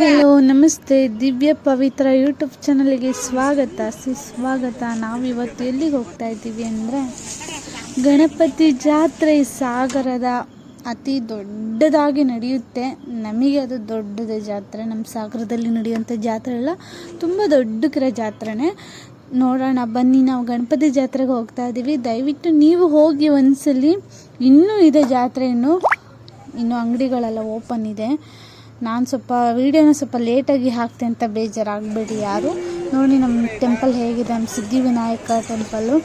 Hello, ನಮಸ್ತೆ. ದಿವ್ಯ ಪವಿತ್ರ YouTube ಚಾನಲ್ಗೆ ಸ್ವಾಗತ. ಸುಸ್ವಾಗತ. ನಾವು ಇವತ್ತು ಎಲ್ಲಿಗೆ ಹೋಗ್ತಾ ಇದ್ದೀವಿ ಅಂದರೆ ಗಣಪತಿ ಜಾತ್ರೆ ಸಾಗರದ ಅತಿ ದೊಡ್ಡದಾಗಿ ನಡೆಯುತ್ತೆ. ನಮಗೆ ಅದು ದೊಡ್ಡದ ಜಾತ್ರೆ. ನಮ್ಮ ಸಾಗರದಲ್ಲಿ ನಡೆಯುವಂಥ ಜಾತ್ರೆ ಎಲ್ಲ ತುಂಬ ದೊಡ್ಡಕರ ಜಾತ್ರೆನೇ. ನೋಡೋಣ, ಬನ್ನಿ. ನಾವು ಗಣಪತಿ ಜಾತ್ರೆಗೆ ಹೋಗ್ತಾ ಇದ್ದೀವಿ. ದಯವಿಟ್ಟು ನೀವು ಹೋಗಿ ಒಂದ್ಸಲಿ ಇನ್ನೂ ಇದೆ ಜಾತ್ರೆ ಇನ್ನು ಇನ್ನು ಅಂಗಡಿಗಳೆಲ್ಲ ಓಪನ್ ಇದೆ. ನಾನು ಸ್ವಲ್ಪ ವೀಡಿಯೋನ ಸ್ವಲ್ಪ ಲೇಟಾಗಿ ಹಾಕ್ತೆ ಅಂತ ಬೇಜಾರಾಗಬೇಡಿ ಯಾರು. ನೋಡಿ ನಮ್ಮ ಟೆಂಪಲ್ ಹೇಗಿದೆ, ನಮ್ಮ ಸಿದ್ಧಿವಿನಾಯಕ ಟೆಂಪಲ್ಲು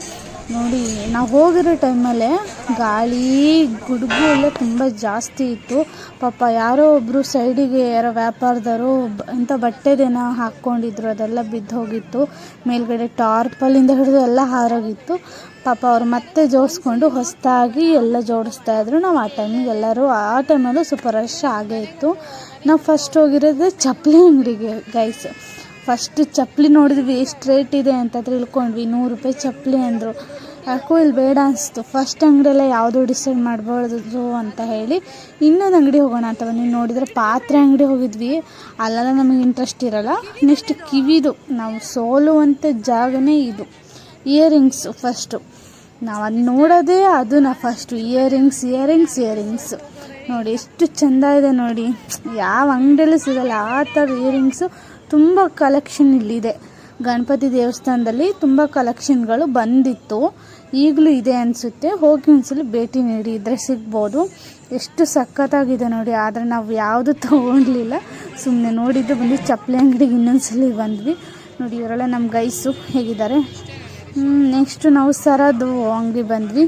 ನೋಡಿ, ನಾವು ಹೋಗಿರೋ ಟೈಮಲ್ಲೇ ಗಾಳಿ, ಗುಡುಗು ಎಲ್ಲ ತುಂಬ ಜಾಸ್ತಿ ಇತ್ತು. ಪಾಪ ಯಾರೋ ಒಬ್ಬರು ಸೈಡಿಗೆ ಯಾರೋ ವ್ಯಾಪಾರದವರು ಇಂಥ ಬಟ್ಟೆದೇನೋ ಹಾಕ್ಕೊಂಡಿದ್ರು, ಅದೆಲ್ಲ ಬಿದ್ದು ಹೋಗಿತ್ತು. ಮೇಲ್ಗಡೆ ಟಾರ್ಪಲ್ಲಿಂದ ಹಿಡಿದು ಎಲ್ಲ ಹಾರೋಗಿತ್ತು. ಪಾಪ ಅವ್ರು ಮತ್ತೆ ಜೋಡಿಸ್ಕೊಂಡು ಹೊಸದಾಗಿ ಎಲ್ಲ ಜೋಡಿಸ್ತಾ ಇದ್ರು. ನಾವು ಆ ಟೈಮಿಗೆ ಎಲ್ಲರೂ, ಆ ಟೈಮಲ್ಲೂ ಸೂಪರ್ ರಶ್ ಆಗೇ ಇತ್ತು. ನಾವು ಫಸ್ಟ್ ಹೋಗಿರೋದು ಚಪ್ಪಲಿ ಅಂಗಡಿಗೆ ಗೈಸ್ ಫಸ್ಟ್ ಚಪ್ಪಲಿ ನೋಡಿದ್ವಿ, ಎಷ್ಟು ರೇಟ್ ಇದೆ ಅಂತ ತಿಳ್ಕೊಂಡ್ವಿ, ನೂರು ರೂಪಾಯಿ ಚಪ್ಪಲಿ ಅಂದರು. ಯಾಕೋ ಇಲ್ಲಿ ಬೇಡ ಅನಿಸ್ತು. ಫಸ್ಟ್ ಅಂಗಡಿಯಲ್ಲ ಯಾವುದು ಡಿಸೈಡ್ ಮಾಡ್ಬಾರ್ದು ಅಂತ ಹೇಳಿ ಇನ್ನೊಂದು ಅಂಗಡಿ ಹೋಗೋಣ ಅಂತ ಬನ್ನಿ ನೋಡಿದರೆ ಪಾತ್ರೆ ಅಂಗಡಿ ಹೋಗಿದ್ವಿ. ಅಲ್ಲೆಲ್ಲ ನಮಗೆ ಇಂಟ್ರೆಸ್ಟ್ ಇರಲ್ಲ. ನೆಕ್ಸ್ಟ್ ಕಿವಿದು. ನಾವು ಸೋಲುವಂಥ ಜಾಗನೇ ಇದು. ಇಯರಿಂಗ್ಸು ಫಸ್ಟು ನಾವು ಅದು ನೋಡೋದೇ ಅದನ್ನ ಫಸ್ಟು ಇಯರಿಂಗ್ಸ್ ಇಯರಿಂಗ್ಸ್ ಇಯರಿಂಗ್ಸ್ ನೋಡಿ ಎಷ್ಟು ಚೆಂದ ಇದೆ ನೋಡಿ. ಯಾವ ಅಂಗಡಿಯಲ್ಲೂ ಸಿಗಲ್ಲ. ಆ ಥರ ಇಯರಿಂಗ್ಸು ತುಂಬ ಕಲೆಕ್ಷನ್ ಇಲ್ಲಿದೆ. ಗಣಪತಿ ದೇವಸ್ಥಾನದಲ್ಲಿ ತುಂಬ ಕಲೆಕ್ಷನ್ಗಳು ಬಂದಿತ್ತು. ಈಗಲೂ ಇದೆ ಅನಿಸುತ್ತೆ. ಹೋಗಿ ಒಂದ್ಸಲ ಭೇಟಿ ನೀಡಿ, ಇದ್ರೆ ಸಿಗ್ಬೋದು. ಎಷ್ಟು ಸಖತ್ತಾಗಿದೆ ನೋಡಿ, ಆದರೆ ನಾವು ಯಾವುದು ತೊಗೊಂಡ್ಲಿಲ್ಲ ಸುಮ್ಮನೆ ನೋಡಿದ್ದು ಬಂದು ಚಪ್ಪಲಿ ಅಂಗಡಿಗೆ ಇನ್ನೊಂದ್ಸಲಿ ಬಂದ್ವಿ. ನೋಡಿ, ಇವರೆಲ್ಲ ನಮ್ಮ ಗೈಸು ಹೇಗಿದ್ದಾರೆ? ನೆಕ್ಸ್ಟು ನಾವು ಸರದು ಅಂಗಡಿ ಬಂದ್ವಿ.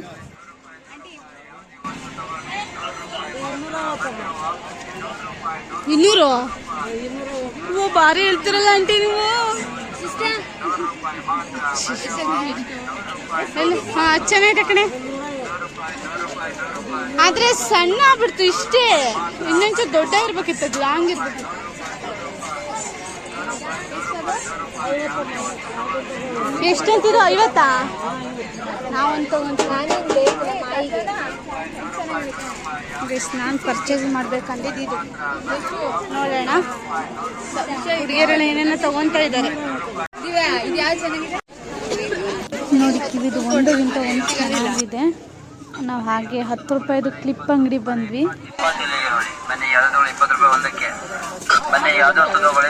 ಇನ್ನೂರು ಓ ಭಾರಿ ಹೇಳ್ತಿರಲ್ಲ ಆಂಟಿ ನೀವು. ಚೆನ್ನಾಗಿದೆ ಕಣೆ. ಆದ್ರೆ ಸಣ್ಣ ಆಗ್ಬಿಡ್ತು ಇಷ್ಟೇ. ಇನ್ನೊಂಚೂರು ದೊಡ್ಡ ಇರ್ಬೇಕಿತ್ತು ಲಾಂಗ್ ಇರ್ಬೇಕು ಎಷ್ಟಂತೀರೋ ಐವತ್ತಾ? ನಾವೊಂದು ತಗೊಂತೀವಿ ನಾನು ಪರ್ಚೇಸ್ ಮಾಡ್ಬೇಕಂದಿದ್ದು. ನೋಡೋಣ. ಹುಡುಗಿಯರೆಲ್ಲ ಏನೇನೋ ತಗೊಂತ ಇದ್ದಾರೆ. ನೋಡಿ ಕಿವಿದು ಒಂದರಿಂದ ಒಂದು ಚೆನ್ನಾಗಿದೆ. ನಾವು ಹಾಗೆ ಹತ್ತು ರೂಪಾಯಿದು ಕ್ಲಿಪ್ ಅಂಗಡಿ ಬಂದ್ವಿ. ಒಂದಕ್ಕೆ.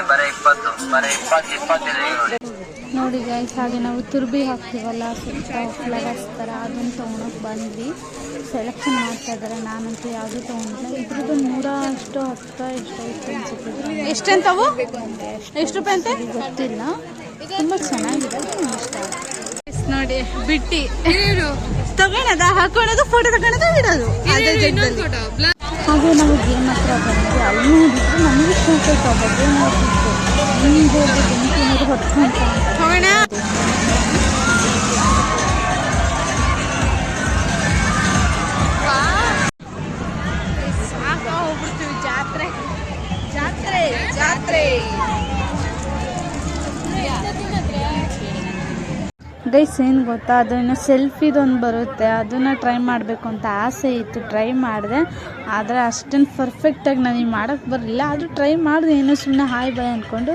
ಬರೀ ಇಪ್ಪತ್ತು. ಬರೀ ಇಪ್ಪತ್ತು ನೋಡಿ ಗೈಸ್ ಹಾಗೆ ನಾವು ತುರ್ಬಿ ಹಾಕ್ತೀವಲ್ಲ ಸ್ವಲ್ಪ ಫ್ಲವರ್ಸ್ ಥರ ಅದನ್ನು ತೊಗೊಳಕ್ಕೆ ಬಂದ್ವಿ. ಸೆಲೆಕ್ಷನ್ ಮಾಡ್ತಾ ಇದ್ದಾರೆ ನಾನಂತೂ ಯಾವುದು ತೊಗೊಂಡಿಲ್ಲ. ಇದ್ರದ್ದು ನೂರ ಅಷ್ಟು ಹತ್ತು ಎಷ್ಟು ಐತೆ ಅನ್ಸುತ್ತೆ. ಎಷ್ಟಂತವು? ಎಷ್ಟು ರೂಪಾಯಿ ಅಂತ? ಗೊತ್ತಿಲ್ಲ. ತುಂಬ ಚೆನ್ನಾಗಿದೆ ನಂಗೆ ಇಷ್ಟ. ನೋಡಿ ಬಿಟ್ಟಿ. ತಗೊಳದ? ಹಾಕೊಳ್ಳೋದು ಫೋಟೋ ತಗೊಳ್ಳೋದು ಬಿಡೋದು? ಹಾಗೆ ನಾವು ಗೇಮ್ ಹತ್ರ ಬಂದ್ವಿ. ಅಲ್ಲಿ ನೋಡಿದ್ರು ನಮಗೆ ಫೋಟೋ ಬಗ್ಗೆ ನೋಡ್ತಿತ್ತು ಹಿಂಗೆ ಹೋಗಿ ಬೆಂಕಿ ನೀರು ಹೊತ್ಕೊಂತ ಹೋಗ್ಬಿಡ್ತೀವಿ ಜಾತ್ರೆ ಜಾತ್ರೆ ಜಾತ್ರೆ ಗೈಸ್ ಏನು ಗೊತ್ತಾ? ಅದನ್ನು ಸೆಲ್ಫಿದೊಂದು ಬರುತ್ತೆ. ಅದನ್ನು ಟ್ರೈ ಮಾಡಬೇಕು ಅಂತ ಆಸೆ ಇತ್ತು. ಟ್ರೈ ಮಾಡಿದೆ. ಆದರೆ ಅಷ್ಟೊಂದು ಪರ್ಫೆಕ್ಟಾಗಿ ನನಗೆ ಮಾಡೋಕ್ಕೆ ಬರಲಿಲ್ಲ. ಆದರೂ ಟ್ರೈ ಮಾಡಿದೆ. ಏನೋ ಸುಮ್ಮನೆ ಹಾಯ್ ಬಾಯ್ ಅಂದ್ಕೊಂಡು